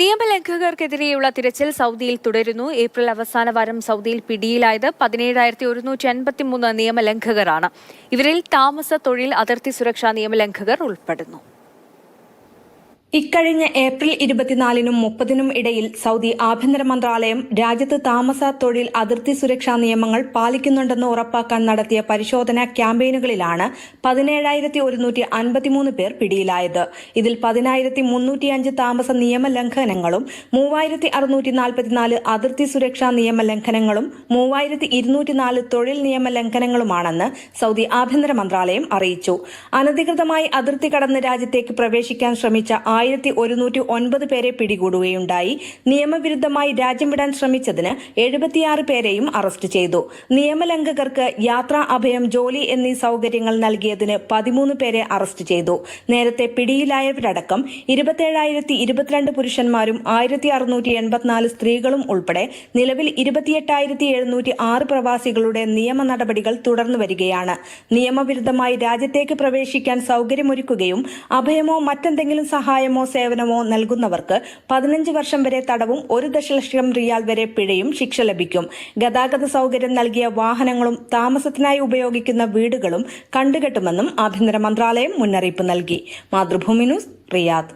നിയമലംഘകർക്കെതിരെയുള്ള തിരച്ചിൽ സൗദിയിൽ തുടരുന്നു. ഏപ്രിൽ അവസാന വാരം സൗദിയിൽ പിടിയിലായത് പതിനേഴായിരത്തി ഒരുന്നൂറ്റി അൻപത്തിമൂന്ന് നിയമലംഘകരാണ്. ഇവരിൽ താമസ തൊഴിൽ അതിർത്തി സുരക്ഷാ നിയമലംഘകർ ഉൾപ്പെടുന്നു. ഇക്കഴിഞ്ഞ ഏപ്രിൽ ഇരുപത്തിനാലിനും മുപ്പതിനും ഇടയിൽ സൗദി ആഭ്യന്തര മന്ത്രാലയം രാജ്യത്ത് താമസ തൊഴിൽ അതിർത്തി സുരക്ഷാ നിയമങ്ങൾ പാലിക്കുന്നുണ്ടെന്ന് ഉറപ്പാക്കാൻ നടത്തിയ പരിശോധനാ ക്യാമ്പയിനുകളിലാണ് പതിനേഴായിരത്തി ഒരുന്നൂറ്റി അൻപത്തിമൂന്ന് പേർ പിടിയിലായത്. ഇതിൽ പതിനായിരത്തി മുന്നൂറ്റിയഞ്ച് താമസ നിയമലംഘനങ്ങളും മൂവായിരത്തി അറുന്നൂറ്റി നാൽപ്പത്തിനാല് അതിർത്തി സുരക്ഷാ നിയമലംഘനങ്ങളും മൂവായിരത്തി ഇരുന്നൂറ്റിനാല് തൊഴിൽ നിയമലംഘനങ്ങളുമാണെന്ന് സൗദി ആഭ്യന്തര മന്ത്രാലയം അറിയിച്ചു. അനധികൃതമായി അതിർത്തി കടന്ന് രാജ്യത്തേക്ക് പ്രവേശിക്കാൻ ശ്രമിച്ച ആയിരത്തി ഒരുന്നൂറ്റി ഒൻപത് പേരെ പിടികൂടുകയുണ്ടായി. നിയമവിരുദ്ധമായി രാജ്യം വിടാൻ ശ്രമിച്ചതിന് എഴുപത്തിയാറ് പേരെയും അറസ്റ്റ് ചെയ്തു. നിയമലംഘകർക്ക് യാത്രാ അഭയം ജോലി എന്നീ സൗകര്യങ്ങൾ നൽകിയതിന് പതിമൂന്ന് പേരെ അറസ്റ്റ് ചെയ്തു. നേരത്തെ പിടിയിലായവരടക്കം ഇരുപത്തിയേഴായിരത്തി ഇരുപത്തിരണ്ട് പുരുഷന്മാരും ആയിരത്തി അറുന്നൂറ്റി എൺപത്തിനാല് സ്ത്രീകളും ഉൾപ്പെടെ നിലവിൽ ഇരുപത്തിയെട്ടായിരത്തി എഴുന്നൂറ്റി ആറ് പ്രവാസികളുടെ നിയമ നടപടികൾ തുടർന്നു വരികയാണ്. നിയമവിരുദ്ധമായി രാജ്യത്തേക്ക് പ്രവേശിക്കാൻ സൗകര്യമൊരുക്കുകയും അഭയമോ മറ്റെന്തെങ്കിലും സഹായമോ സേവനമോ നൽകുന്നവർക്ക് പതിനഞ്ച് വർഷം വരെ തടവും ഒരു ദശലക്ഷം റിയാൽ വരെ പിഴയും ശിക്ഷ ലഭിക്കും. ഗതാഗത സൗകര്യം നൽകിയ വാഹനങ്ങളും താമസത്തിനായി ഉപയോഗിക്കുന്ന വീടുകളും കണ്ടുകെട്ടുമെന്നും ആഭ്യന്തര മന്ത്രാലയം മുന്നറിയിപ്പ് നൽകി. Mathrubhumi news Riyadh.